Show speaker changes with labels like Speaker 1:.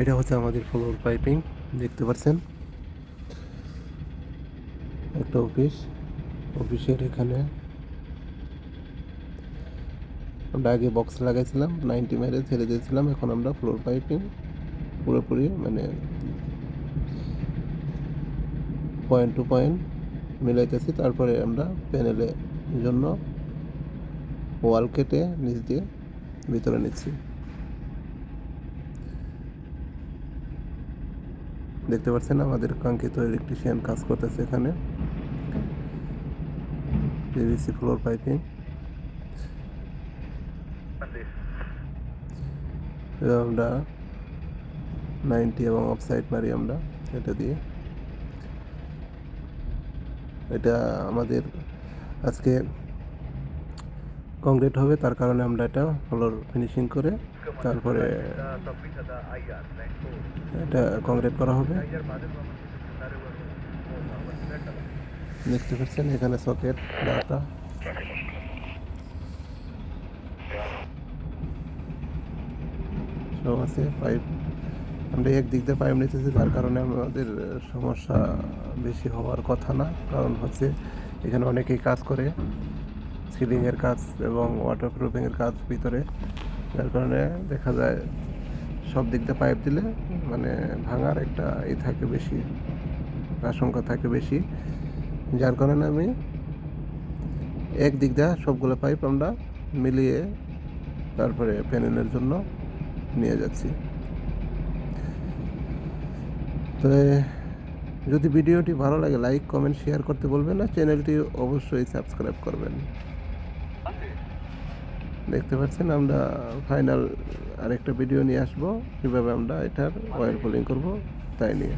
Speaker 1: এটা হচ্ছে আমাদের ফ্লোর পাইপিং দেখতে পাচ্ছেন? একটা অফিস অফিসের এখানে আমরা আগে বক্স লাগাইছিলাম নাইনটি মেরে ছেড়ে দিয়েছিলাম, এখন আমরা ফ্লোর পাইপিং পুরোপুরি মানে পয়েন্ট টু পয়েন্ট মিলাইতেছি, তারপরে আমরা প্যানেলের জন্য ওয়াল কেটে নিচ দিয়ে ভিতরে নিচ্ছি। দেখতে পাচ্ছেন আমাদের কাঙ্ক্ষিত ইলেকট্রিশিয়ান কাজ করতেছে এখানে। পিভিসি ফ্লোর পাইপিং আমরা নাইনটি এবং অফসাইড মারি আমরা, এটা দিয়ে। এটা আমাদের আজকে কংক্রিট হবে, তার কারণে আমরা এটা ফ্লোর ফিনিশিং করে তারপরে এটা কংক্রিট করা হবে। দেখতে পাচ্ছেন, এখানে সকেট ডাটা। সব আছে পাইপ আমরা এক দিক দিয়ে পাইপ নিতেছি তার কারণে আমাদের সমস্যা বেশি হওয়ার কথা না, কারণ হচ্ছে এখানে অনেকেই কাজ করে। সিলিংয়ের কাজ এবং ওয়াটার প্রুফিংয়ের কাজ ভিতরে। যার কারণে দেখা যায় সব দিক দিয়ে পাইপ দিলে মানে ভাঙার একটা ই থাকে বেশি, আশঙ্কা থাকে বেশি। যার কারণে আমি এক দিক দিয়ে সবগুলো পাইপ আমরা মিলিয়ে তারপরে প্যানেলের জন্য নিয়ে যাচ্ছি। তো যদি ভিডিওটি ভালো লাগে লাইক কমেন্ট শেয়ার করতে বলবেন না চ্যানেলটি অবশ্যই সাবস্ক্রাইব করবেন। দেখতে পাচ্ছেন, আমরা ফাইনাল আরেকটা ভিডিও নিয়ে আসব। কীভাবে আমরা এটার অয়েল পুলিং করব, তাই নিয়ে।